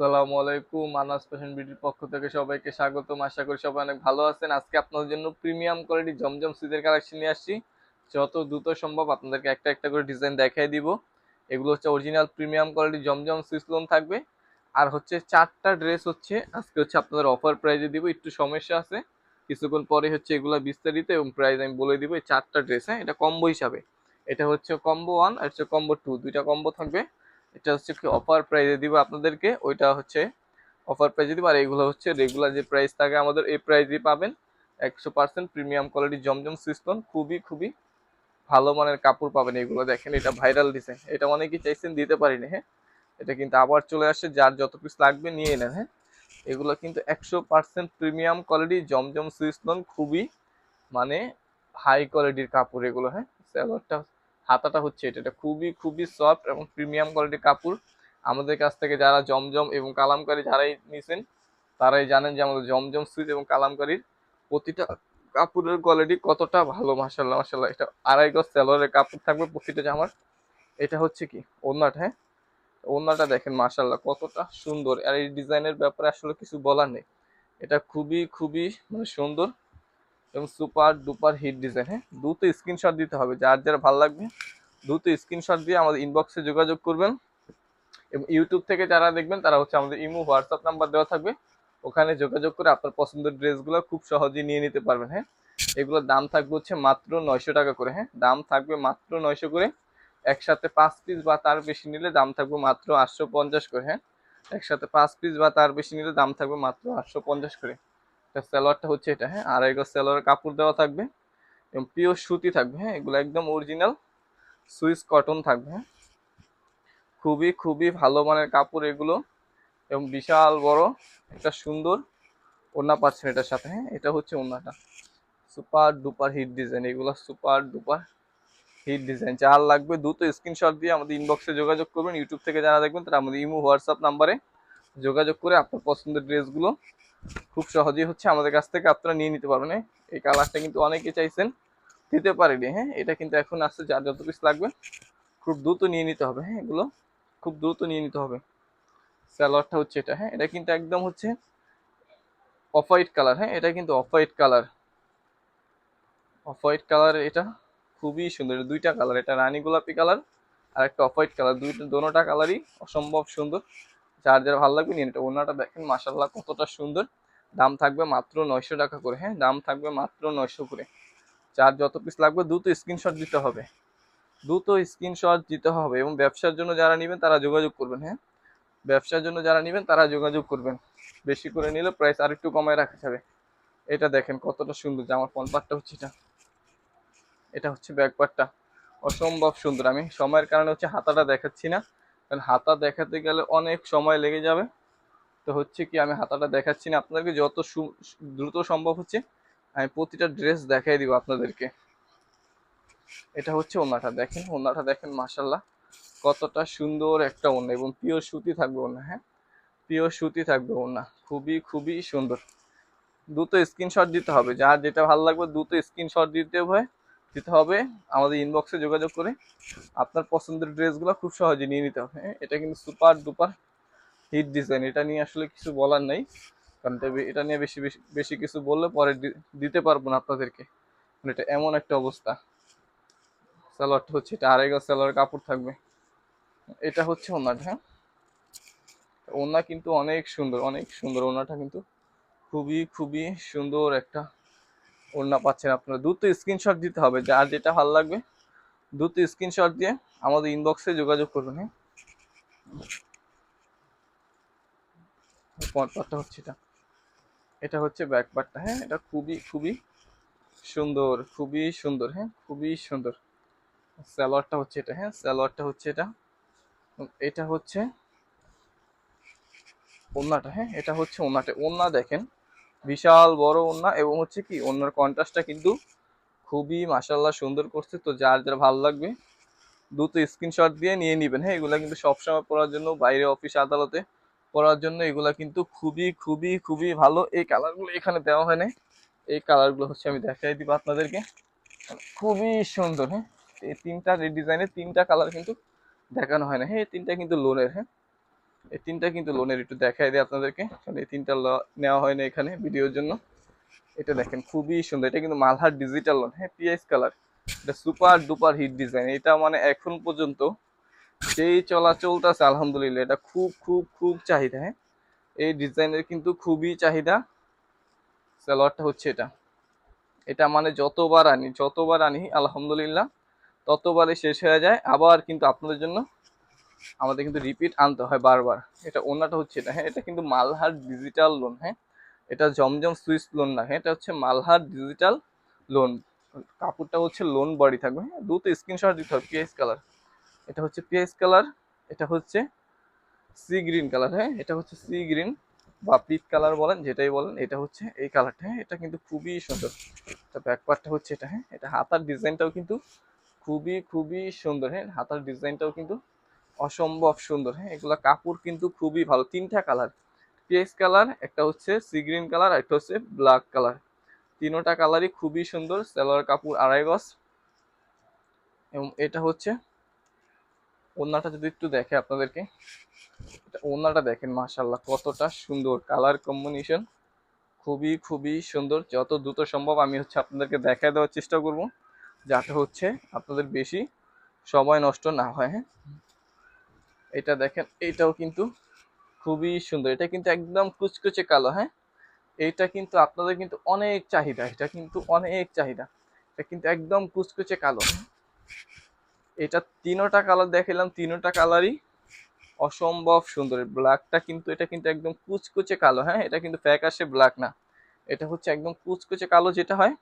আসসালামু আলাইকুম, আনাস ফ্যাশন বিউটির পক্ষ থেকে সবাইকে স্বাগতম। আশা করি সবাই অনেক ভালো আছেন। আজকে আপনাদের জন্য প্রিমিয়াম কোয়ালিটি জমজম সিদের কালেকশন নিয়ে আসছি। যত দ্রুত সম্ভব আপনাদেরকে একটা একটা করে ডিজাইন দেখাই দিব। এগুলো হচ্ছে অরিজিনাল প্রিমিয়াম কোয়ালিটি জমজম সুইসলোন থাকবে। আর হচ্ছে চারটা ড্রেস হচ্ছে, আজকে হচ্ছে আপনাদের অফার প্রাইজে দিব, একটু সমস্যা আছে। কিছুক্ষণ পরে হচ্ছে এগুলো বিস্তারিত এবং প্রাইস আমি বলে দিব এই চারটা ড্রেস হ্যাঁ? এটা কম্বো হিসাবে। এটা হচ্ছে কম্বো ওয়ান আর হচ্ছে কম্বো টু দুইটা কম্বো থাকবে। এটা হচ্ছে কি অফার প্রাইসে দিব আপনাদেরকে, ওইটা হচ্ছে অফার প্রাইসে দিব, আর এগুলো হচ্ছে রেগুলার যে প্রাইস থাকে আমাদের, এই প্রাইসই পাবেন একশো পার্সেন্ট প্রিমিয়াম কোয়ালিটি জমজম সিস্টন খুবই খুবই ভালো মানের কাপড় পাবেন এগুলো দেখেন, এটা ভাইরাল ডিজাইন এটা অনেকেই চাইছেন দিতে পারিনি হ্যাঁ? এটা কিন্তু আবার চলে আসে যার যত পিস লাগবে নিয়ে নেন হ্যাঁ? এগুলো কিন্তু একশো পার্সেন্ট প্রিমিয়াম কোয়ালিটি জমজম সুইসলন খুবই মানে হাই কোয়ালিটির কাপড় এগুলো হ্যাঁ? স্যালোয়ারটা হাতাটা হচ্ছে এটা। এটা খুবই খুবই সফট এবং প্রিমিয়াম কোয়ালিটির কাপড়। আমাদের কাছ থেকে যারা জমজম এবং কালামকারী যারাই নিছেন, তারাই জানেন যে আমাদের জমজম সুইচ এবং কালামকারীর প্রতিটা কাপড়ের কোয়ালিটি কতটা ভালো মাসাল্লাহ মাসাল্লাহ এটা আড়াই গজ স্যালোয়ারের কাপড় থাকবে প্রতিটা জামার। এটা হচ্ছে কি? ওনাটা হ্যাঁ? ওনাটা দেখেন মাসাল্লাহ কতটা সুন্দর। আর এই ডিজাইনের ব্যাপারে আসলে কিছু বলার নেই। এটা খুবই খুবই মানে সুন্দর। এবং সুপার ডুপার হিট ডিজাইন হ্যাঁ? দ্রুত স্ক্রিনশট দিতে হবে। যার যার ভালো লাগবে, দ্রুত স্ক্রিনশট দিয়ে আমাদের ইনবক্সে যোগাযোগ করবেন। এবং ইউটিউব থেকে যারা দেখবেন, তারা হচ্ছে আমাদের ইমো হোয়াটসঅ্যাপ নাম্বার দেওয়া থাকবে। ওখানে যোগাযোগ করে আপনার পছন্দের ড্রেসগুলো খুব সহজেই নিয়ে নিতে পারবেন হ্যাঁ? এগুলোর দাম থাকবে হচ্ছে মাত্র নয়শো টাকা করে হ্যাঁ? দাম থাকবে মাত্র নয়শো করে। একসাথে পাঁচ পিস বা তার বেশি নিলে দাম থাকবে মাত্র আটশো পঞ্চাশ করে হ্যাঁ? একসাথে পাঁচ পিস বা তার বেশি নিলে দাম থাকবে মাত্র আটশো পঞ্চাশ করে। এটা সালোয়ারটা হচ্ছে এটা হ্যাঁ? আর গজ সালোয়ারের কাপড় দেওয়া থাকবে এবং পিওর সুতি থাকবে হ্যাঁ? এগুলো একদম অরিজিনাল সুইস কটন থাকবে হ্যাঁ? খুবই খুবই ভালো মানের কাপড় এগুলো এবং বিশাল বড়, একটা সুন্দর ওড়না পাচ্ছেন এটার সাথে হ্যাঁ? এটা হচ্ছে ওড়নাটা। সুপার ডুপার হিট ডিজাইন, এগুলো সুপার ডুপার হিট ডিজাইন। যার লাগবে দ্রুত স্ক্রিনশট দিয়ে আমাদের ইনবক্সে যোগাযোগ করবেন। ইউটিউব থেকে যারা দেখবেন তারা আমাদের ইমো, হোয়াটসঅ্যাপ নাম্বারে যোগাযোগ করে আপনার পছন্দের ড্রেসগুলো খুব সহজেই হচ্ছে আমাদের কাছ থেকে আপনারা নিয়ে নিতে পারবেন। হ্যাঁ? এই কালারটা কিন্তু অনেকে চাইছেন দিতে পারিনি। হ্যাঁ এটা কিন্তু এখন আসছে, যার যত পিস লাগবে, খুব দ্রুত নিয়ে নিতে হবে। হ্যাঁ এগুলো খুব দ্রুত নিয়ে নিতে হবে। স্যালোয়ারটা হচ্ছে এটা। হ্যাঁ এটা কিন্তু একদম হচ্ছে অফ হোয়াইট কালার হ্যাঁ এটা কিন্তু off white colour off white colour এটা খুবই সুন্দর। দুইটা কালার এটা রানী গোলাপি কালার আর একটা অফ হোয়াইট কালার দুইটা, দোনোটা কালারই অসম্ভব সুন্দর। যার যার ভালো লাগবে নিয়ে নিতে ওনাটা দেখেন মাসাল্লাহ কতটা সুন্দর। দাম থাকবে মাত্র নয়শো টাকা করে হ্যাঁ? দাম থাকবে মাত্র নয়শো করে। যার যত পিস লাগবে দ্রুত স্ক্রিনশট দিতে হবে। দ্রুত স্ক্রিনশট দিতে হবে এবং ব্যবসার জন্য যারা নেবেন তারা যোগাযোগ করবেন হ্যাঁ? ব্যবসার জন্য যারা নেবেন তারা যোগাযোগ করবেন। বেশি করে নিলে প্রাইস আর একটু কমায় রাখা যাবে। এটা দেখেন কতটা সুন্দর জামার ফ্রন্ট পার্টটা হচ্ছে এটা। এটা হচ্ছে ব্যাক পার্টটা অসম্ভব সুন্দর। আমি সময়ের কারণে হচ্ছে হাতাটা দেখাচ্ছি না। কারণ হাতা দেখাতে গেলে অনেক সময় লেগে যাবে। তো হচ্ছে কি, আমি হাতাটা দেখাচ্ছি না আপনাদেরকে, যত দ্রুত সম্ভব হচ্ছে, আমি প্রতিটা ড্রেস দেখাই দিব আপনাদেরকে। এটা হচ্ছে ওনাটা, দেখেন ওনাটা দেখেন মাসাল্লাহ কতটা সুন্দর একটা ওনা, এবং পিওর সুতি থাকবে ওনা হ্যাঁ? পিওর সুতি থাকবে ওনা, খুবই খুবই সুন্দর। দ্রুত স্ক্রিনশট দিতে হবে, যার যেটা ভালো লাগবে দ্রুত স্ক্রিনশট দিতে হবে। দিতে হবে। আমাদের ইনবক্সে যোগাযোগ করে আপনার পছন্দের ড্রেসগুলো খুব সহজে নিয়ে নিতে হবে। হ্যাঁ? এটা কিন্তু সুপার ডুপার হিট ডিজাইন এটা নিয়ে আসলে কিছু বলার নেই, কারণ এটা নিয়ে বেশি বেশি বেশি কিছু বললে পরে দিতে পারব না আপনাদেরকে। কারণ এটা এমন একটা অবস্থা। স্যালোয়ারটা হচ্ছে, এটা আড়াই গজ সালোয়ার কাপড় থাকবে। এটা হচ্ছে ওনাটা হ্যাঁ। ওনা কিন্তু অনেক সুন্দর অনেক সুন্দর। ওনাটা কিন্তু খুবই খুবই সুন্দর একটা ওড়না পাচ্ছেন আপনারা। দ্রুত স্ক্রিনশট দিতে হবে, যার যেটা ভালো লাগবে। দ্রুত স্ক্রিনশট দিয়ে আমাদের ইনবক্সে যোগাযোগ করবেন হ্যাঁ? ফ্রন্ট হচ্ছে এটা। এটা হচ্ছে ব্যাক পার্টটা হ্যাঁ? এটা খুবই খুবই সুন্দর খুবই সুন্দর হ্যাঁ? খুবই সুন্দর। সালোয়ারটা হচ্ছে এটা হ্যাঁ? সালোয়ারটা হচ্ছে এটা। এটা হচ্ছে ওন্নাটা হ্যাঁ? এটা হচ্ছে ওন্নাটা ওন্না দেখেন বিশাল বড় ওন্না এবং হচ্ছে কি ওন্নার কন্ট্রাস্টটা কিন্তু খুবই মাসাল্লাহ সুন্দর করছে। তো যার যার ভালো লাগবে দ্রুত স্ক্রিনশট দিয়ে নিয়ে নেবেন। হ্যাঁ এগুলা কিন্তু সবসময় পড়ার জন্য, বাইরে অফিস আদালতে পড়ার জন্য এগুলা কিন্তু খুবই খুবই খুবই ভালো। এই কালারগুলো এখানে দেওয়া হয় না এই কালারগুলো হচ্ছে আমি দেখাই দিব আপনাদেরকে। খুবই সুন্দর হ্যাঁ। এই তিনটা ডিজাইনের তিনটা কালার কিন্তু দেখানো হয় না হ্যাঁ তিনটা কিন্তু লোনের হ্যাঁ। এই তিনটা কিন্তু লোনের একটু দেখাই দিই আপনাদেরকে। কারণ এই তিনটা নেওয়া হয় না এখানে ভিডিওর জন্য। এটা দেখেন, খুবই সুন্দর। এটা কিন্তু মালহার ডিজিটাল লোন হ্যাঁ পিএস কালার এটা সুপার ডুপার হিট ডিজাইন এটা মানে এখন পর্যন্ত যেই চলা চলতেছে আলহামদুলিল্লাহ, এটা খুব খুব খুব চাহিদা হ্যাঁ। এই ডিজাইনের কিন্তু খুবই চাহিদা। সালোয়ারটা হচ্ছে এটা। এটা মানে যতবার আনি যতবার আনি, আলহামদুলিল্লাহ, ততবারই শেষ হয়ে যায়। আবার কিন্তু আপনাদের জন্য আমাদের কিন্তু রিপিট আনতে হয় বারবার। এটা ওনাটা হচ্ছে এটা হ্যাঁ এটা কিন্তু মালহার ডিজিটাল লোন হ্যাঁ। এটা জমজম সুইস লোন না হ্যাঁ এটা হচ্ছে মালহার ডিজিটাল লোন কাপড়টা হচ্ছে লোন বডি থাকবে হ্যাঁ দুটো স্ক্রিনশট দিতে হবে পিএস কালার এটা হচ্ছে পিএস কালার এটা হচ্ছে সি গ্রিন কালার হ্যাঁ এটা হচ্ছে সি গ্রিন বা পিক কালার বলেন, যেটাই বলেন, এটা হচ্ছে এই কালারটা হ্যাঁ এটা কিন্তু খুবই সুন্দর। এটা ব্যাক পার্টটা হচ্ছে এটা হ্যাঁ এটা হাতার ডিজাইনটাও কিন্তু খুবই খুবই সুন্দর হ্যাঁ হাতার ডিজাইনটাও কিন্তু অসম্ভব সুন্দর। হ্যাঁ এগুলো কাপড় কিন্তু খুবই ভালো। তিনটা কালার। পেস কালার একটা হচ্ছে সি গ্রিন কালার একটা হচ্ছে ব্ল্যাক কালার তিনোটা কালারই খুবই সুন্দর। সালোয়ার কাপড় আড়াই গজ। এবং এটা হচ্ছে ওড়নাটা যদি একটু দেখে আপনাদেরকে। এটা ওড়নাটা দেখেন মাশাল্লাহ কতটা সুন্দর। কালার কম্বিনেশন খুবই খুবই সুন্দর। যত দ্রুত সম্ভব আমি হচ্ছে আপনাদেরকে দেখায় দেওয়ার চেষ্টা করব। যাতে হচ্ছে আপনাদের বেশি সময় নষ্ট না হয় হ্যাঁ। এটা দেখেন, এটাও কিন্তু খুবই সুন্দর। এটা কিন্তু একদম কুচকুচে কালো হ্যাঁ? এইটা কিন্তু আপনাদের কিন্তু অনেক চাহিদা, এটা কিন্তু অনেক চাহিদা। এটা কিন্তু একদম কুচকুচে কালো এটা তিনোটা কালার দেখালাম তিনোটা কালারই অসম্ভব সুন্দর। ব্ল্যাকটা কিন্তু, এটা কিন্তু একদম কুচকুচে কালো হ্যাঁ? এটা কিন্তু ফ্যাকাশে ব্ল্যাক না। এটা হচ্ছে একদম কুচকুচে কালো যেটা হয়,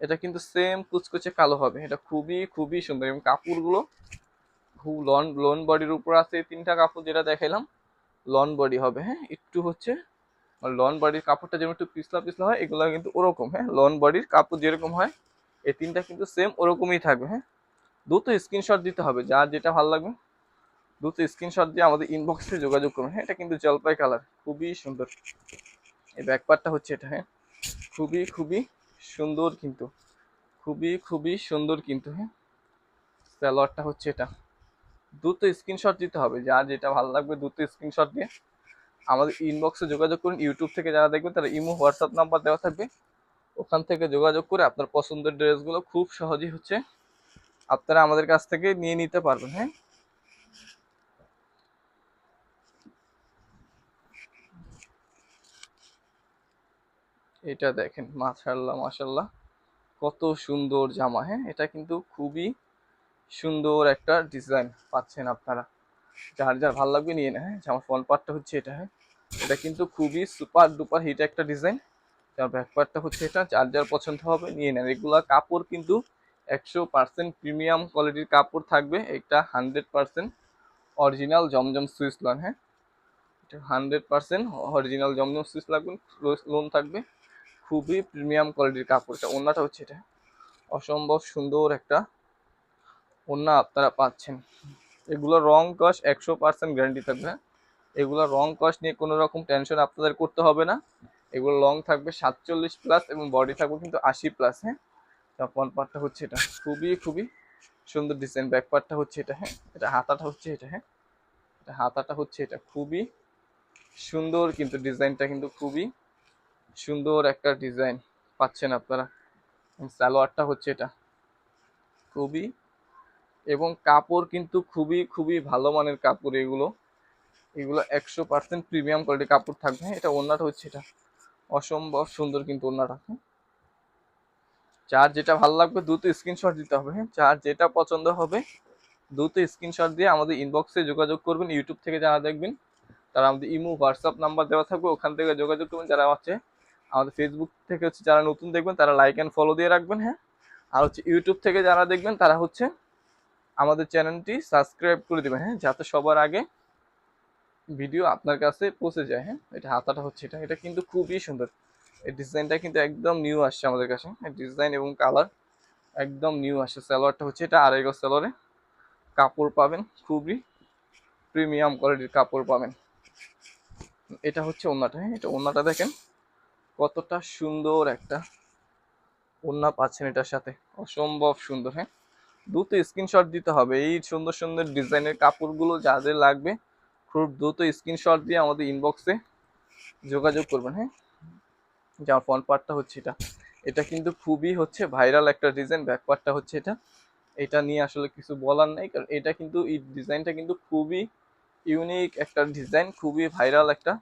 এটা কিন্তু সেম কুচকুচে কালো হবে। এটা খুবই খুবই সুন্দর। এবং কাপড়গুলো লন লন বডির উপর আছে তিনটা কাপড় যেটা দেখাইলাম লন বডি হবে হ্যাঁ? একটু হচ্ছে লন বডির কাপড়টা যেমন একটু পিছলা পিছলা হয়, এগুলো কিন্তু ওরকম হ্যাঁ? লন বডির কাপড় যেরকম হয়, এই তিনটা কিন্তু সেম ওরকমই থাকবে হ্যাঁ? দ্রুত স্ক্রিনশট দিতে হবে, যার যেটা ভালো লাগবে, দ্রুত স্ক্রিনশট দিয়ে আমাদের ইনবক্সে যোগাযোগ করুন হ্যাঁ? এটা কিন্তু জলপাই কালার খুবই সুন্দর। এই ব্যাকপারটা হচ্ছে এটা হ্যাঁ? খুবই খুবই সুন্দর কিন্তু, খুবই খুবই সুন্দর কিন্তু হ্যাঁ? স্যালোয়ারটা হচ্ছে এটা। দ্রুত স্ক্রিনশট দিতে হবে। যার যেটা ভালো লাগবে দ্রুত স্ক্রিনশট দিয়ে আমাদের ইনবক্সে যোগাযোগ করুন। ইউটিউব থেকে যারা দেখবেন, তারা ইমো হোয়াটসঅ্যাপ নাম্বার দেওয়া থাকবে। ওখান থেকে যোগাযোগ করে আপনার পছন্দের ড্রেসগুলো খুব সহজেই হচ্ছে আপনারা আমাদের কাছ থেকে নিয়ে নিতে পারবেন হ্যাঁ? এটা দেখেন মাশাল্লাহ মাশাল্লাহ কত সুন্দর জামা হ্যাঁ? এটা কিন্তু খুবই সুন্দর একটা ডিজাইন পাচ্ছেন আপনারা। যার যার ভালো লাগবে নিয়ে নেয় হ্যাঁ? জামার ফ্রন্ট পার্টটা হচ্ছে এটা হ্যাঁ? এটা কিন্তু খুবই সুপার ডুপার হিট একটা ডিজাইন যার ব্যাক পার্টটা হচ্ছে এটা, যার যার পছন্দ হবে নিয়ে নেন। এগুলা কাপড় কিন্তু একশো পার্সেন্ট প্রিমিয়াম কোয়ালিটির কাপড় থাকবে। এটা হান্ড্রেড পার্সেন্ট অরিজিনাল জমজম সুইচ লন হ্যাঁ? এটা হান্ড্রেড পার্সেন্ট অরিজিনাল জমজম সুইচ লাগবে লোন থাকবে। খুবই প্রিমিয়াম কোয়ালিটির কাপড়। এটা ওন্নাটা হচ্ছে এটা অসম্ভব সুন্দর একটা ওন্না আপনারা পাচ্ছেন। এগুলো রং কস একশো পার্সেন্ট গ্যারান্টি থাকবে? এগুলো রং কস নিয়ে কোনো রকম টেনশন আপনাদের করতে হবে না। এগুলো লং থাকবে সাতচল্লিশ প্লাস এবং বডি থাকবে কিন্তু আশি প্লাস হ্যাঁ? ফ্রন্ট পার্টটা হচ্ছে এটা। খুবই খুবই সুন্দর ডিজাইন ব্যাক পার্টটা হচ্ছে এটা হ্যাঁ? এটা হাতাটা হচ্ছে এটা হ্যাঁ? এটা হাতাটা হচ্ছে এটা। খুবই সুন্দর কিন্তু ডিজাইনটা কিন্তু খুবই সুন্দর একটা ডিজাইন পাচ্ছেন আপনারা। সালোয়ারটা হচ্ছে এটা। খুবই এবং কাপড় কিন্তু খুবই খুবই ভালো মানের কাপড় এগুলো। এগুলো একশো পার্সেন্ট প্রিমিয়াম কোয়ালিটির কাপড় থাকবে। এটা ওড়নাটা হচ্ছে এটা। অসম্ভব সুন্দর কিন্তু ওড়নাটা। হ্যাঁ যার যেটা ভালো লাগবে দ্রুত স্ক্রিনশট দিতে হবে। যার যেটা পছন্দ হবে, দ্রুত স্ক্রিনশট দিয়ে আমাদের ইনবক্সে যোগাযোগ করবেন। ইউটিউব থেকে যারা দেখবেন, তারা আমাদের ইমো হোয়াটসঅ্যাপ নাম্বার দেওয়া থাকবে। ওখান থেকে যোগাযোগ করবেন। যারা হচ্ছে আমাদের ফেসবুক থেকে হচ্ছে যারা নতুন দেখবেন, তারা লাইক অ্যান্ড ফলো দিয়ে রাখবেন হ্যাঁ। আর হচ্ছে ইউটিউব থেকে যারা দেখবেন, তারা হচ্ছে আমাদের চ্যানেলটি সাবস্ক্রাইব করে দেবেন হ্যাঁ? যাতে সবার আগে ভিডিও আপনার কাছে পৌঁছে যায় হ্যাঁ? এটা হাতাটা হচ্ছে এটা। এটা কিন্তু খুবই সুন্দর। এই ডিজাইনটা কিন্তু একদম নিউ আসছে আমাদের কাছে ডিজাইন এবং কালার একদম নিউ আসছে। স্যালোয়ারটা হচ্ছে এটা আড়াই গজ সালোয়ারে। কাপড় পাবেন, খুবই প্রিমিয়াম কোয়ালিটির কাপড় পাবেন। এটা হচ্ছে ওনাটা হ্যাঁ? এটা ওন্নাটা দেখেন, কতটা সুন্দর একটা ওন্না পাচ্ছেন এটার সাথে। অসম্ভব সুন্দর হ্যাঁ? দ্রুত স্ক্রিনশট দিতে হবে। এই সুন্দর সুন্দর ডিজাইনের কাপড়গুলো যাদের লাগবে, খুব দ্রুত স্ক্রিনশট দিয়ে আমাদের ইনবক্সে যোগাযোগ করবেন হ্যাঁ? যে ফ্রন্ট পার্টটা হচ্ছে এটা। এটা কিন্তু খুবই হচ্ছে ভাইরাল একটা ডিজাইন ব্যাক পার্টটা হচ্ছে এটা। এটা নিয়ে আসলে কিছু বলার নেই, কারণ এটা কিন্তু, এই ডিজাইনটা কিন্তু খুবই ইউনিক একটা ডিজাইন খুবই ভাইরাল একটা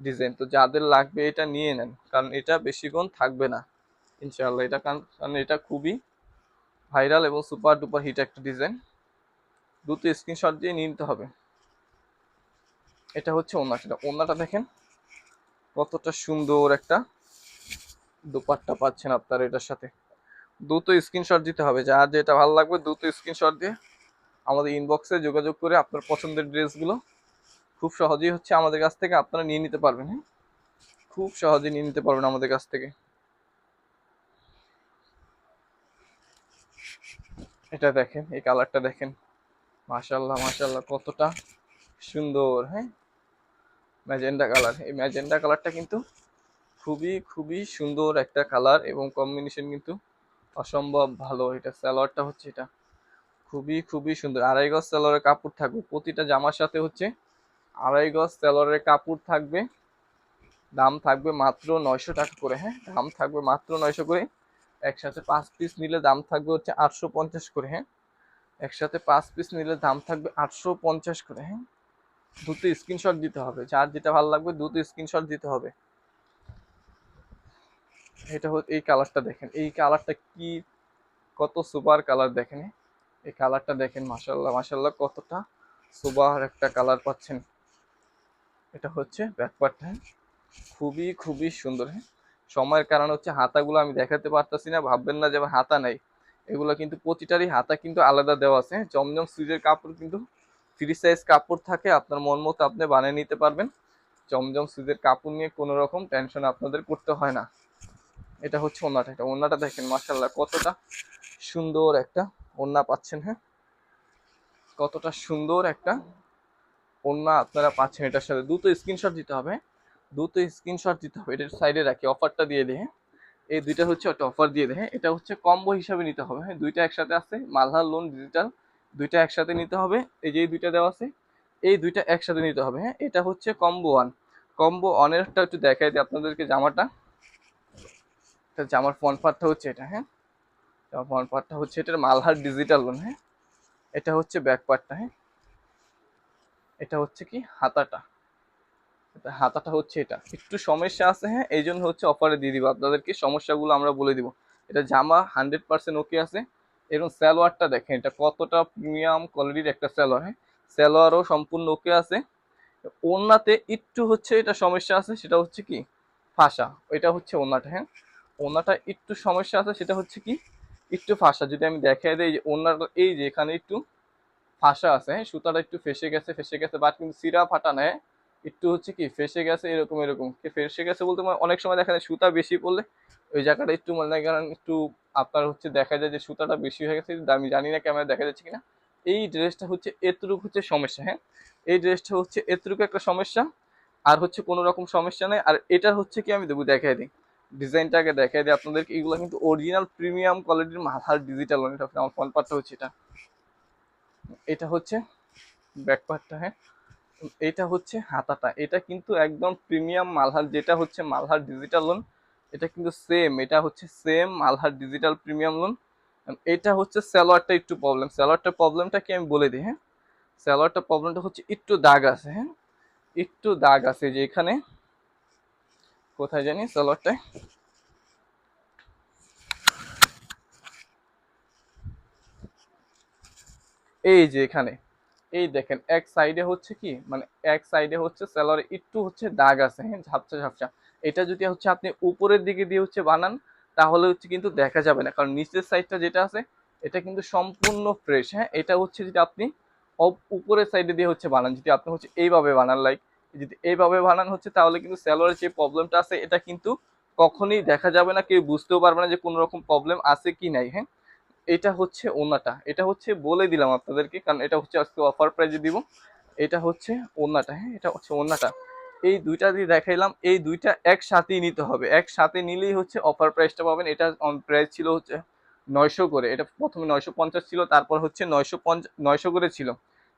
ডিজাইন তো যাদের লাগবে এটা নিয়ে নেন, কারণ এটা বেশিক্ষণ থাকবে না, ইনশাআল্লাহ। এটা কারণ এটা খুবই ভাইরাল এবং সুপার ডুপার হিট একটা ডিজাইন। দ্রুত স্ক্রিনশট দিয়ে নিয়ে নিতে হবে। এটা হচ্ছে ওনাটা ওনাটা দেখেন, কতটা সুন্দর একটা দুপাট্টা পাচ্ছেন আপনার এটার সাথে। দ্রুত স্ক্রিনশট দিতে হবে। যার যেটা ভালো লাগবে দ্রুত স্ক্রিনশট দিয়ে আমাদের ইনবক্সে যোগাযোগ করে আপনার পছন্দের ড্রেসগুলো খুব সহজেই হচ্ছে আমাদের কাছ থেকে আপনারা নিয়ে নিতে পারবেন হ্যাঁ? খুব সহজে নিয়ে নিতে পারবেন আমাদের কাছ থেকে। এটা দেখেন, এই কালারটা দেখেন। মাশাল্লাহ মাশাল্লাহ কতটা সুন্দর হ্যাঁ? Magenta colour. এই ম্যাজেন্ডা কালারটা কিন্তু খুবই খুবই সুন্দর একটা কালার এবং কম্বিনেশন কিন্তু অসম্ভব ভালো। এটা স্যালোয়ারটা হচ্ছে এটা। খুবই খুবই সুন্দর। আড়াই গজ সালোয়ারের কাপড় থাকবে। প্রতিটা জামার সাথে হচ্ছে আড়াই গজ সালোয়ারের কাপড় থাকবে। দাম থাকবে মাত্র নয়শো টাকা করে হ্যাঁ? দাম থাকবে মাত্র নয়শো করে। একসাথে পাঁচ পিস নিলে দাম থাকবে হচ্ছে আটশো পঞ্চাশ করে হ্যাঁ? একসাথে পাঁচ পিস নিলে দাম থাকবে আটশো পঞ্চাশ করে হ্যাঁ? দ্রুত স্ক্রিনশট দিতে হবে, যার যেটা ভালো লাগবে দ্রুত স্ক্রিনশট দিতে হবে। এটা এই কালারটা দেখেন, এই কালারটা কি, কত সুপার কালার দেখেন এই কালারটা দেখেন মাসাল্লাহ মাসাল্লাহ কতটা সুপার একটা কালার পাচ্ছেন। এটা হচ্ছে ব্যাকপার্টটা হ্যাঁ? খুবই খুবই সুন্দর হ্যাঁ? সময়ের কারণ হচ্ছে হাতাগুলো আমি দেখাতে পারতাছি না, ভাববেন না যে হাতা নাই। এগুলো কিন্তু প্রতিটারই হাতা কিন্তু আলাদা দেওয়া আছে। হ্যাঁ? জমজম সুইজের কাপড় কিন্তু ফ্রি সাইজ কাপড় থাকে, আপনার মন মতো আপনি বানিয়ে নিতে পারবেন। জমজম সুইজের কাপড় নিয়ে কোনো রকম টেনশন আপনাদের করতে হয় না। এটা হচ্ছে ওনাটা এটা ওনাটা দেখেন মাসাল্লাহ কতটা সুন্দর একটা ওন্না পাচ্ছেন হ্যাঁ। কতটা সুন্দর একটা ওন্না আপনারা পাচ্ছেন এটার সাথে। দ্রুত স্ক্রিনশট দিতে হবে দ্রুত স্ক্রিনশট দিতে হবে এটার সাইডে রাখি অফারটা দিয়ে দিয়ে হ্যাঁ? এই দুইটা হচ্ছে একটা অফার দিয়ে দেয় হ্যাঁ? এটা হচ্ছে কম্বো হিসাবে নিতে হবে হ্যাঁ? দুইটা একসাথে আছে, মালহার লোন ডিজিটাল দুইটা একসাথে নিতে হবে, এই যে দুইটা দেওয়া আছে, এই দুইটা একসাথে নিতে হবে হ্যাঁ? এটা হচ্ছে কম্বো ওয়ান কম্বো ওয়ানেরটা একটু দেখাই দিই আপনাদেরকে জামাটা। জামার ফ্রন্ট পার্টটা হচ্ছে এটা হ্যাঁ? ফ্রন্ট পার্টটা হচ্ছে, এটার মালহার ডিজিটাল লোন হ্যাঁ? এটা হচ্ছে ব্যাক পার্টটা হ্যাঁ? এটা হচ্ছে কি? হাতাটা। হাতাটা হচ্ছে এটা। একটু সমস্যা আছে হ্যাঁ? এই জন্য হচ্ছে অফারে দিয়ে দিব। আপনাদেরকে সমস্যাগুলো আমরা বলে দিব। এটা জামা হান্ড্রেড পার্সেন্ট ওকে আছে। এবং স্যালোয়ারটা দেখেন, এটা কতটা প্রিমিয়াম কোয়ালিটির একটা স্যালোয়ার হ্যাঁ? স্যালোয়ারও সম্পূর্ণ ওকে আছে। ওনাতে একটু হচ্ছে এটা সমস্যা আছে, সেটা হচ্ছে কি? ফাঁসা। এটা হচ্ছে ওনাটা হ্যাঁ? ওনাটা একটু সমস্যা আছে, সেটা হচ্ছে কি? একটু ফাঁসা। যদি আমি দেখাই দিই যে ওনাটা এই যে এখানে একটু ফাঁসা আছে হ্যাঁ? সুতাটা একটু ফেসে গেছে ফেসে গেছে বাট কিন্তু সিরা ফাটা নেয় একটু হচ্ছে কি ফেসে গেছে, এরকম এরকম। ফেসে গেছে বলতে মানে অনেক সময় দেখা যায় সুতা বেশি পড়লে ওই জায়গাটা একটু মানে কারণ একটু আপনার হচ্ছে দেখা যায় যে সুতাটা বেশি হয়ে গেছে, আমি জানি না ক্যামেরা দেখা যাচ্ছে কিনা। এই ড্রেসটা হচ্ছে এতটুকু হচ্ছে সমস্যা হ্যাঁ? এই ড্রেসটা হচ্ছে এতটুকু একটা সমস্যা, আর হচ্ছে কোনো রকম সমস্যা নেই। আর এটা হচ্ছে কি আমি দেবো, দেখাই দিই। ডিজাইনটাকে দেখাই দিই আপনাদেরকে, এগুলো কিন্তু অরিজিনাল প্রিমিয়াম কোয়ালিটির মাথার ডিজিটাল আমার ফ্রন্ট পার্টটা হচ্ছে এটা। এটা হচ্ছে ব্যাক পার্টটা হ্যাঁ? এটা হচ্ছে হাতাটা। এটা কিন্তু একদম প্রিমিয়াম মালহার, যেটা হচ্ছে মালহার ডিজিটাল লোন এটা কিন্তু সেম এটা হচ্ছে same Malhar digital premium lawn এটা হচ্ছে স্যালোয়ারটা একটু প্রবলেম স্যালোয়ারটার প্রবলেমটা কি আমি বলে দিই হ্যাঁ? স্যালোয়ারটার প্রবলেমটা হচ্ছে একটু দাগ আছে হ্যাঁ? একটু দাগ আছে যে এখানে। কোথায় জানি স্যালোয়ারটায় এই যে এখানে। এই দেখেন, এক সাইডে হচ্ছে কি? মানে এক সাইডে হচ্ছে স্যালোয়ারে একটু হচ্ছে দাগ আছে হ্যাঁ ঝাপসা ঝাপসা। এটা যদি হচ্ছে আপনি উপরের দিকে দিয়ে হচ্ছে বানান, তাহলে হচ্ছে কিন্তু দেখা যাবে না। কারণ নিচের সাইডটা যেটা আছে, এটা কিন্তু সম্পূর্ণ ফ্রেশ হ্যাঁ? এটা হচ্ছে যদি আপনি উপরের সাইডে দিয়ে হচ্ছে বানান, যদি আপনি হচ্ছে এইভাবে বানান লাইক যদি এইভাবে বানান হচ্ছে, তাহলে কিন্তু স্যালোয়ারের যে প্রবলেমটা আছে, এটা কিন্তু কখনই দেখা যাবে না, কেউ বুঝতেও পারবে না যে কোনো রকম প্রবলেম আছে কি নাই হ্যাঁ? এটা হচ্ছে ওনাটা। এটা হচ্ছে বলে দিলাম আপনাদেরকে, কারণ এটা হচ্ছে আজকে অফার প্রাইজে দিব। এটা হচ্ছে ওনাটা হ্যাঁ? এটা হচ্ছে ওনাটা। এই দুইটা দিয়ে দেখাইলাম, এই দুইটা একসাথেই নিতে হবে। একসাথে নিলেই হচ্ছে অফার প্রাইসটা পাবেন। এটা প্রাইস ছিল হচ্ছে নয়শো করে। এটা প্রথমে নয়শো পঞ্চাশ ছিল, তারপর হচ্ছে নয়শো পঞ্চাশ নয়শো করে ছিল।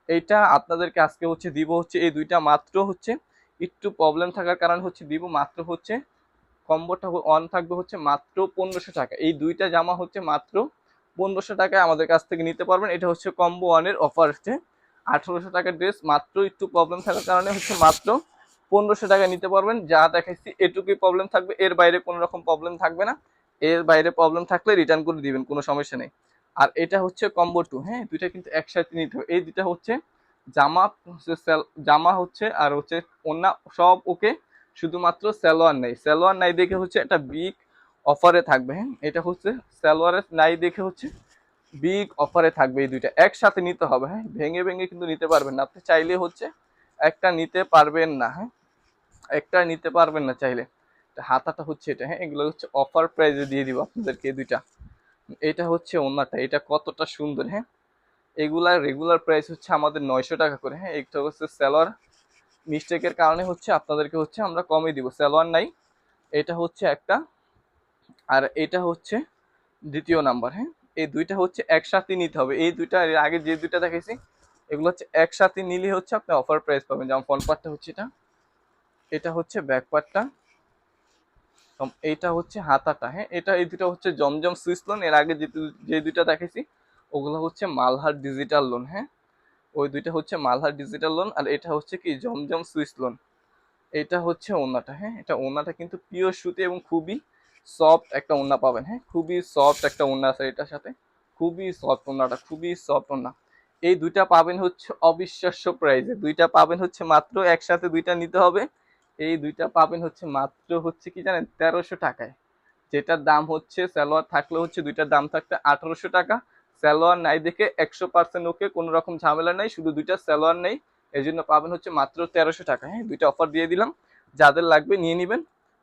এইটা আপনাদেরকে আজকে হচ্ছে দিব হচ্ছে এই দুইটা মাত্র হচ্ছে একটু প্রবলেম থাকার কারণে হচ্ছে দিব মাত্র হচ্ছে কম্বোটা অন থাকবে হচ্ছে মাত্র পনেরোশো টাকা। এই দুইটা জামা হচ্ছে মাত্র পনেরোশো টাকায় আমাদের কাছ থেকে নিতে পারবেন। এটা হচ্ছে কম্বো ওয়ানের অফার হচ্ছে আঠারোশো টাকার ড্রেস মাত্র একটু প্রবলেম থাকার কারণে হচ্ছে মাত্র পনেরোশো টাকায় নিতে পারবেন। যা দেখাচ্ছি এটুকুই প্রবলেম থাকবে। এর বাইরে কোনো রকম প্রবলেম থাকবে না। এর বাইরে প্রবলেম থাকলে রিটার্ন করে দিবেন, কোনো সমস্যা নেই। আর এটা হচ্ছে কম্বো টু হ্যাঁ দুইটা কিন্তু একসাথে নিতে হবে। এই দুইটা হচ্ছে জামা জামা হচ্ছে আর হচ্ছে অন্য সব ওকে। শুধুমাত্র স্যালোয়ার নেই। স্যালোয়ার নাই দেখে হচ্ছে একটা বিগ অফারে থাকবে হ্যাঁ? এটা হচ্ছে সালোয়ারের নাই দেখে হচ্ছে বিগ অফারে থাকবে এই দুইটা। একসাথে নিতে হবে হ্যাঁ? ভেঙে ভেঙে কিন্তু নিতে পারবেন না। আপনি চাইলে হচ্ছে একটা নিতে পারবেন না হ্যাঁ? একটা নিতে পারবেন না চাইলে। হাতাটা হচ্ছে এটা হ্যাঁ? এগুলো হচ্ছে অফার প্রাইজে দিয়ে দিব আপনাদেরকে এই দুইটা। এটা হচ্ছে ওনাটা এটা কতটা সুন্দর হ্যাঁ? এগুলার রেগুলার প্রাইস হচ্ছে আমাদের নয়শো টাকা করে হ্যাঁ? এটা হচ্ছে স্যালোয়ার মিস্টেকের কারণে হচ্ছে আপনাদেরকে হচ্ছে আমরা কমে দিব। স্যালোয়ার নাই, এটা হচ্ছে একটা আর এটা হচ্ছে দ্বিতীয় নাম্বার হ্যাঁ? এই দুইটা হচ্ছে একসাথে নিতে হবে। এই দুইটা, এর আগে যে দুইটা দেখেছি এগুলো হচ্ছে একসাথে নিলে হচ্ছে আপনি অফার প্রাইস পাবেন। যেমন ফ্রন্ট পার্টটা হচ্ছে এটা এটা হচ্ছে ব্যাক পার্টটা এইটা হচ্ছে হাতাটা হ্যাঁ? এটা, এই দুটো হচ্ছে জমজম সুইস লোন এর আগে যে যে দুইটা দেখেছি ওগুলো হচ্ছে মালহার ডিজিটাল লোন হ্যাঁ? ওই দুইটা হচ্ছে মালহার ডিজিটাল লোন আর এটা হচ্ছে কি জমজম সুইস লোন এটা হচ্ছে ওনাটা হ্যাঁ? এটা ওনাটা কিন্তু পিওর সুতি এবং খুবই সফট একটা ওনা পাবেন হ্যাঁ? খুবই সফট একটা ওনা আছে এটার সাথে। খুবই সফট ওনাটা খুবই সফট ওনা এই দুইটা পাবেন হচ্ছে অবিশ্বাস্য প্রাইসে দুইটা পাবেন হচ্ছে মাত্র, একসাথে দুইটা নিতে হবে। এই দুইটা পাবেন হচ্ছে মাত্র হচ্ছে কি জানেন? তেরোশো টাকায়। যেটার দাম হচ্ছে সালোয়ার থাকলে হচ্ছে দুইটার দাম থাকতে আঠারোশো টাকা। সালোয়ার নাই দেখে একশো পার্সেন্ট ওকে, কোনো রকম ঝামেলা নাই, শুধু দুইটা সালোয়ার নেই। এই জন্য পাবেন হচ্ছে মাত্র তেরোশো টাকা হ্যাঁ? দুইটা অফার দিয়ে দিলাম। যাদের লাগবে নিয়ে নেবেন।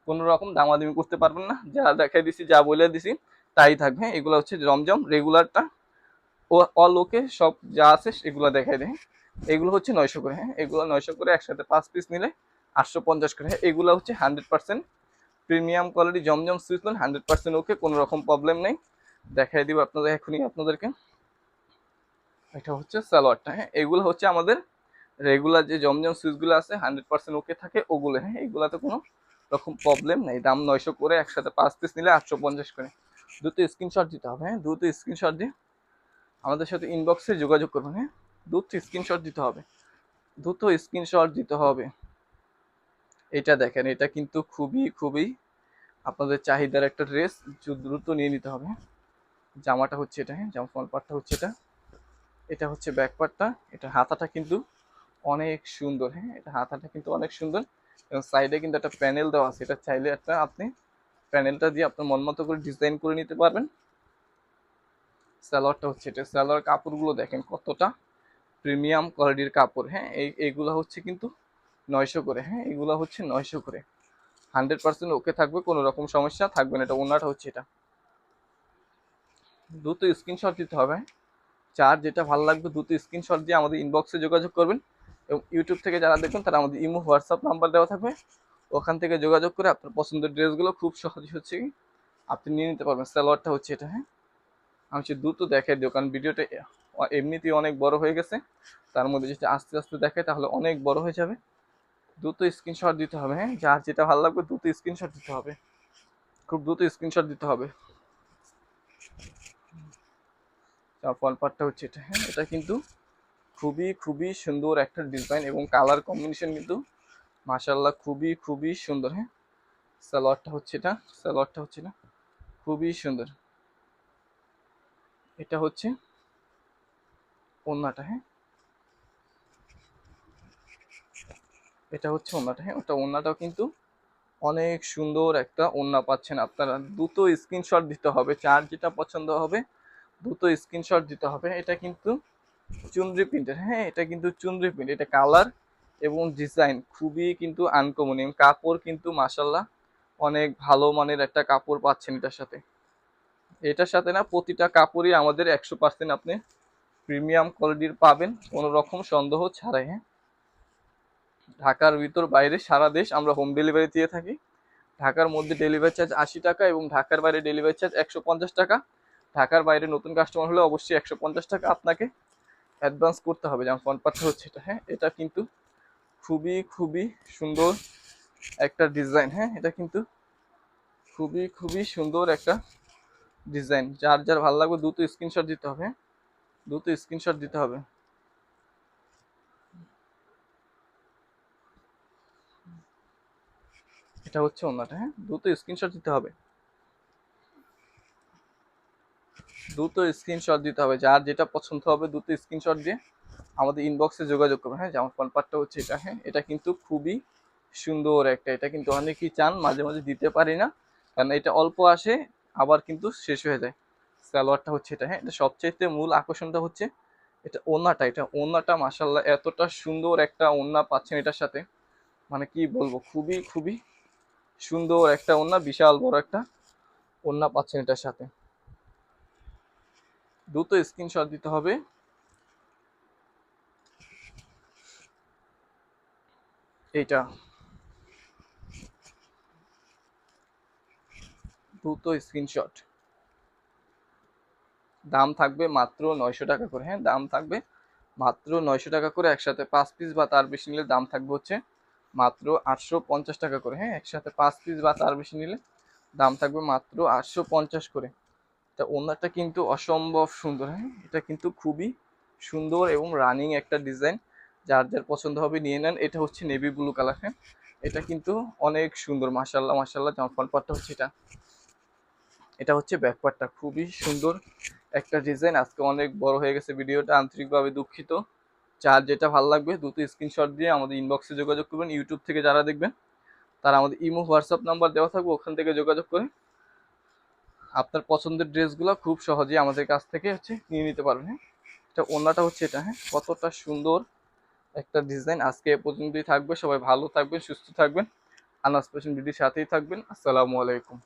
কোনো রকম দামাদামি করতে পারবেন না। যা দেখাই দিছি, যা বলে দিছি, তাই থাকবে। এগুলো হচ্ছে জমজম রেগুলারটা। অল ওকে সব যা আছে এগুলো দেখাই দেয় এগুলো হচ্ছে নয়শো করে হ্যাঁ? এগুলো নয়শো করে একসাথে পাঁচ পিস নিলে আটশো পঞ্চাশ করে হ্যাঁ? এগুলো হচ্ছে হান্ড্রেড পার্সেন্ট প্রিমিয়াম কোয়ালিটি জমজম swiss lawn hundred percent okay কোনো রকম প্রবলেম নেই। দেখাই দিব আপনাদের এখনই আপনাদেরকে। এটা হচ্ছে সালোয়ারটা হ্যাঁ? এগুলো হচ্ছে আমাদের রেগুলার যে জমজম সুইচগুলো আছে হান্ড্রেড পার্সেন্ট ওকে থাকে ওগুলো হ্যাঁ? এগুলাতে কোনো রকম প্রবলেম নেই। দাম নয়শো করে একসাথে পাঁচ পিস নিলে আটশো পঞ্চাশ করে। দ্রুত স্ক্রিনশট দিতে হবে হ্যাঁ? দ্রুত স্ক্রিনশট দিয়ে আমাদের সাথে ইনবক্সে যোগাযোগ করবেন হ্যাঁ? দ্রুত স্ক্রিনশট দিতে হবে। দ্রুত স্ক্রিনশট দিতে হবে। এটা দেখেন, এটা কিন্তু খুবই খুবই আপনাদের চাহিদার একটা ড্রেস দ্রুত নিয়ে নিতে হবে জামাটা হচ্ছে এটা হ্যাঁ? জামা ফ্রন্ট পার্টটা হচ্ছে এটা। এটা হচ্ছে ব্যাক পার্টটা এটা হাতাটা কিন্তু অনেক সুন্দর হ্যাঁ? এটা হাতাটা কিন্তু অনেক সুন্দর। এবং সাইডে কিন্তু একটা প্যানেল দেওয়া আছে। এটা চাইলে একটা আপনি প্যানেলটা দিয়ে আপনার মন মতো করে ডিজাইন করে নিতে পারবেন। সালোয়ারটা হচ্ছে এটা। সালোয়ার কাপড়গুলো দেখেন কতটা প্রিমিয়াম কোয়ালিটির কাপড়। হ্যাঁ এই, এইগুলো হচ্ছে কিন্তু নয়শো করে। হ্যাঁ এগুলো হচ্ছে নয়শো করে। হান্ড্রেড পার্সেন্ট ওকে থাকবে, কোনো রকম সমস্যা থাকবে না। এটা ওনাটা হচ্ছে এটা। দ্রুত স্ক্রিনশট দিতে হবে। চার যেটা ভালো লাগবে দ্রুত স্ক্রিনশট দিয়ে আমাদের ইনবক্সে যোগাযোগ করবেন। এবং ইউটিউব থেকে যারা দেখবেন তারা আমাদের ইমো হোয়াটসঅ্যাপ নাম্বার দেওয়া থাকবে। ওখান থেকে যোগাযোগ করে আপনার পছন্দের ড্রেসগুলো খুব সহজে হচ্ছে আপনি নিয়ে নিতে পারবেন। স্যালোয়ারটা হচ্ছে এটা হ্যাঁ? আমি হচ্ছে দ্রুত দেখাই দিও কারণ ভিডিওটা এমনিতেই অনেক বড় হয়ে গেছে। তার মধ্যে যদি আস্তে আস্তে দেখে তাহলে অনেক বড় হয়ে যাবে। দ্রুত স্ক্রিনশট দিতে হবে হ্যাঁ? যার যেটা ভালো লাগবে, দ্রুত স্ক্রিনশট দিতে হবে। খুব দ্রুত স্ক্রিনশট দিতে হবে। ফ্রন্ট পার্টটা হচ্ছে এটা হ্যাঁ? এটা কিন্তু খুবই খুবই সুন্দর একটা ডিজাইন এবং কালার কম্বিনেশন কিন্তু মাশাল্লাহ খুবই খুবই সুন্দর হ্যাঁ? সালোয়ারটা হচ্ছে এটা, সালোয়ারটা হচ্ছে না খুবই সুন্দর। এটা হচ্ছে ওন্নাটা হ্যাঁ? এটা হচ্ছে ওনাটা হ্যাঁ? ওটা ওন্নাটাও কিন্তু অনেক সুন্দর একটা ওন্না পাচ্ছেন আপনারা। দ্রুত স্ক্রিনশট দিতে হবে চার যেটা পছন্দ হবে দ্রুত স্ক্রিনশট দিতে হবে। এটা কিন্তু চুনরি প্রিন্টের। হ্যাঁ এটা কিন্তু চুনরি প্রিন্ট। এটা কালার এবং ডিজাইন খুবই কিন্তু আনকমন এবং কাপড় কিন্তু মাসাল্লাহ অনেক ভালো মানের একটা কাপড় পাচ্ছেন এটার সাথে। এটার সাথে না প্রতিটা কাপড়ই আমাদের একশো পার্সেন্ট আপনি প্রিমিয়াম কোয়ালিটির পাবেন। কোনো রকম সন্দেহ ছাড়াই হ্যাঁ। ঢাকার ভিতর বাইরে সারা দেশ আমরা হোম ডেলিভারি দিয়ে থাকি। ঢাকার মধ্যে ডেলিভারি চার্জ আশি টাকা এবং ঢাকার বাইরে ডেলিভারি চার্জ একশো পঞ্চাশ টাকা। ঢাকার বাইরে নতুন কাস্টমার হলে অবশ্যই একশো পঞ্চাশ টাকা আপনাকে অ্যাডভান্স করতে হবে, যেমন পার্টটা হচ্ছে এটা হ্যাঁ? এটা কিন্তু খুবই খুবই সুন্দর একটা ডিজাইন হ্যাঁ? এটা কিন্তু খুবই খুবই সুন্দর একটা ডিজাইন যার যার ভালো লাগবে দ্রুত স্ক্রিনশট দিতে হবে হ্যাঁ? দ্রুত স্ক্রিনশট দিতে হবে। এটা হচ্ছে অন্যটা হ্যাঁ? দ্রুত স্ক্রিনশট দিতে হবে। দ্রুত স্ক্রিনশট দিতে হবে। যার যেটা পছন্দ হবে দ্রুত স্ক্রিনশট দিয়ে আমাদের ইনবক্সে যোগাযোগ করবেন। হ্যাঁ যেমন ফোন পার্টটা হচ্ছে এটা। হ্যাঁ এটা কিন্তু খুবই সুন্দর একটা, এটা কিন্তু অনেকেই চান, মাঝে মাঝে দিতে পারি না। কারণ এটা অল্প আসে, আবার কিন্তু শেষ হয়ে যায়। সালোয়ারটা হচ্ছে এটা। হ্যাঁ এটা সবচেয়ে মূল আকর্ষণটা হচ্ছে এটা ওনাটা এটা ওনাটা মাসাল্লাহ এতটা সুন্দর একটা ওনা পাচ্ছেন এটার সাথে। মানে কি বলব, খুবই খুবই সুন্দর একটা ওনা বিশাল বড় একটা ওনা পাচ্ছেন এটার সাথে। দ্রুত স্ক্রিনশট দিতে হবে। এইটা। দ্রুত স্ক্রিনশট দাম থাকবে মাত্র নয়শো টাকা করে। হ্যাঁ দাম থাকবে মাত্র নয়শো টাকা করে একসাথে পাঁচ পিস বা তার বেশি নিলে দাম থাকবে হচ্ছে মাত্র আটশো পঞ্চাশ টাকা করে। হ্যাঁ একসাথে পাঁচ পিস বা তার বেশি নিলে দাম থাকবে মাত্র আটশো পঞ্চাশ করে। তা ওনারটা কিন্তু অসম্ভব সুন্দর হ্যাঁ? এটা কিন্তু খুবই সুন্দর এবং রানিং একটা ডিজাইন যার যার পছন্দ হবে নিয়ে নেন। এটা হচ্ছে নেভি ব্লু কালার হ্যাঁ? এটা কিন্তু অনেক সুন্দর মাসাল্লাহ মাসাল্লাহ জামা ফ্রন্ট পার্টটা হচ্ছে এটা। এটা হচ্ছে ব্যাক পার্টটা খুবই সুন্দর একটা ডিজাইন আজকে অনেক বড় হয়ে গেছে ভিডিওটা, আন্তরিকভাবে দুঃখিত। যার যেটা ভালো লাগবে, দ্রুত স্ক্রিনশট দিয়ে আমাদের ইনবক্সে যোগাযোগ করবেন। ইউটিউব থেকে যারা দেখবেন, তারা আমাদের ইমো হোয়াটসঅ্যাপ নাম্বার দেওয়া থাকবে, ওখান থেকে যোগাযোগ করে আপনার পছন্দের ড্রেসগুলো খুব সহজেই আমাদের কাছ থেকে হচ্ছে নিয়ে নিতে পারবেন হ্যাঁ? এটা ওনাটা হচ্ছে এটা হ্যাঁ? কতটা সুন্দর একটা ডিজাইন। আজকে এ পর্যন্তই থাকবে। সবাই ভালো থাকবেন, সুস্থ থাকবেন। আনাস পেশেন্ট দিদির সাথেই থাকবেন। আসসালামু আলাইকুম।